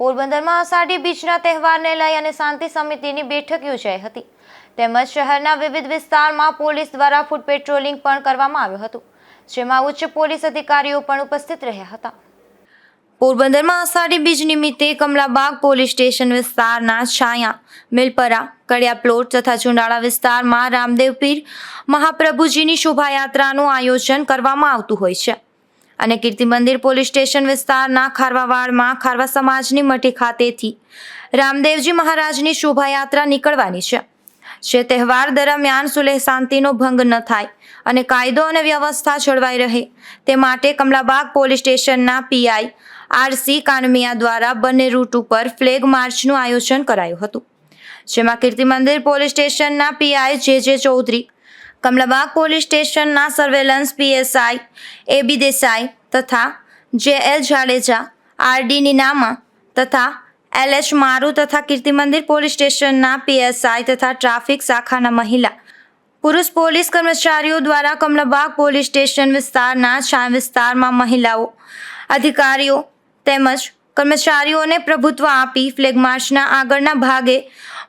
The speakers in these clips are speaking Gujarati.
પોરબંદરમાં અષાઢી બીજના તહેવારને લઈ અને શાંતિ સમિતિની બેઠક યોજાઈ હતી. તેમજ શહેરના વિવિધ વિસ્તારમાં પોલીસ દ્વારા ફૂટ પેટ્રોલિંગ પણ કરવામાં આવ્યું હતું, જેમાં ઉચ્ચ પોલીસ અધિકારીઓ પણ ઉપસ્થિત રહ્યા હતા. પોરબંદરમાં અષાઢી બીજ નિમિત્તે કમલાબાગ પોલીસ સ્ટેશન વિસ્તારના છાયા, મિલપરા, કડિયા પ્લોટ તથા ચુંડાળા વિસ્તારમાં રામદેવપીર મહાપ્રભુજીની શોભાયાત્રાનું આયોજન કરવામાં આવતું હોય છે. અને કીર્તિ મંદિર પોલીસ સ્ટેશન વિસ્તારના ખારવાવાડમાં ખારવા સમાજની મઠી ખાતેથી રામદેવજી મહારાજની શોભાયાત્રા નીકળવાની છે. જે તહેવાર દરમિયાન સુલેહ શાંતિનો ભંગ ન થાય અને કાયદો અને વ્યવસ્થા જળવાઈ રહે તે માટે કમલાબાગ પોલીસ સ્ટેશનના પીઆઈ આરસી કાનમિયા દ્વારા બંને રૂટ ઉપર ફ્લેગ માર્ચનું આયોજન કરાયું હતું. જેમાં કીર્તિ મંદિર પોલીસ સ્ટેશનના PI J J Chaudhari Kamlabag police સ્ટેશનના સર્વેલન્સ પીએસઆઈ, એબી દેસાઈ તથા J L Jadeja RD Ninama તથા એલ એચ મારુ તથા કીર્તિ મંદિર પોલીસ સ્ટેશનના પીએસઆઈ તથા ટ્રાફિક શાખાના મહિલા. પુરુષ પોલીસ કર્મચારીઓ દ્વારા કમલાબાગ પોલીસ સ્ટેશન વિસ્તારના છા વિસ્તારમાં મહિલાઓ, અધિકારીઓ તેમજ કર્મચારીઓને પ્રભુત્વ આપી ફ્લેગ માર્ચના આગળના ભાગે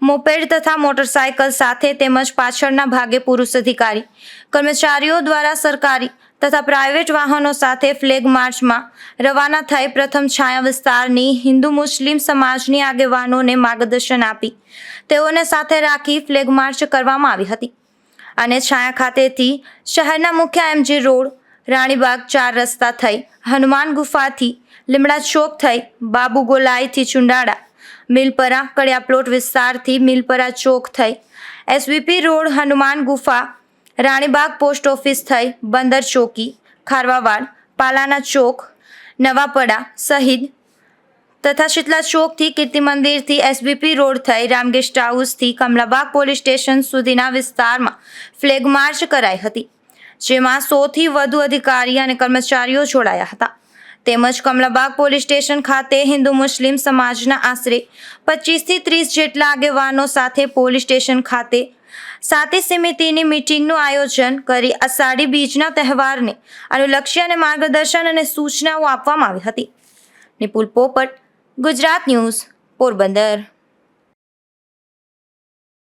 મોપેડ તથા મોટરસાયકલ સાથે તેમજ પાછળના ભાગે પુરુષ અધિકારી, કર્મચારીઓ દ્વારા સરકારી તથા પ્રાઇવેટ વાહનો સાથે ફ્લેગ માર્ચમાં રવાના થઈ પ્રથમ છાયા વિસ્તારની હિન્દુ મુસ્લિમ સમાજની આગેવાનોને માર્ગદર્શન આપી, તેઓને સાથે રાખી ફ્લેગ માર્ચ કરવામાં આવી હતી. અને છાયા ખાતેથી શહેરના મુખ્ય એમજી રોડ રાણીબાગ ચાર રસ્તા થઈ, હનુમાન ગુફાથી લીમડા ચોક થઈ, બાબુ ગોલાઈથી ચુંડાળા, મિલપરા કડિયા પ્લોટ વિસ્તારથી મિલપરા ચોક થઈ એસવીપી રોડ, હનુમાન ગુફા, રાણીબાગ પોસ્ટ ઓફિસ થઈ, બંદર ચોકી, ખારવાવાડ, પાલાના ચોક, નવાપડા સહિત તથા શીતલા ચોકથી કીર્તિ મંદિરથી એસબીપી રોડ થઈ, રામગેસ્ટ હાઉસથી કમલાબાગ પોલીસ સ્ટેશન સુધીના વિસ્તારમાં ફ્લેગ માર્ચ કરાઈ હતી. જેમાં સોથી વધુ અધિકારી અને કર્મચારીઓ જોડાયા હતા. તેમજ કમલાબાગ પોલીસ સ્ટેશન ખાતે હિન્દુ મુસ્લિમ સમાજના આશરે પચીસથી ત્રીસ જેટલા આગેવાનો સાથે પોલીસ સ્ટેશન ખાતે સાતે સમિતિની મિટિંગનું આયોજન કરી અષાઢી બીજના તહેવારને અનુલક્ષી અને માર્ગદર્શન અને સૂચનાઓ આપવામાં આવી હતી. નિપુલ પોપટ, ગુજરાત ન્યૂઝ, પોરબંદર.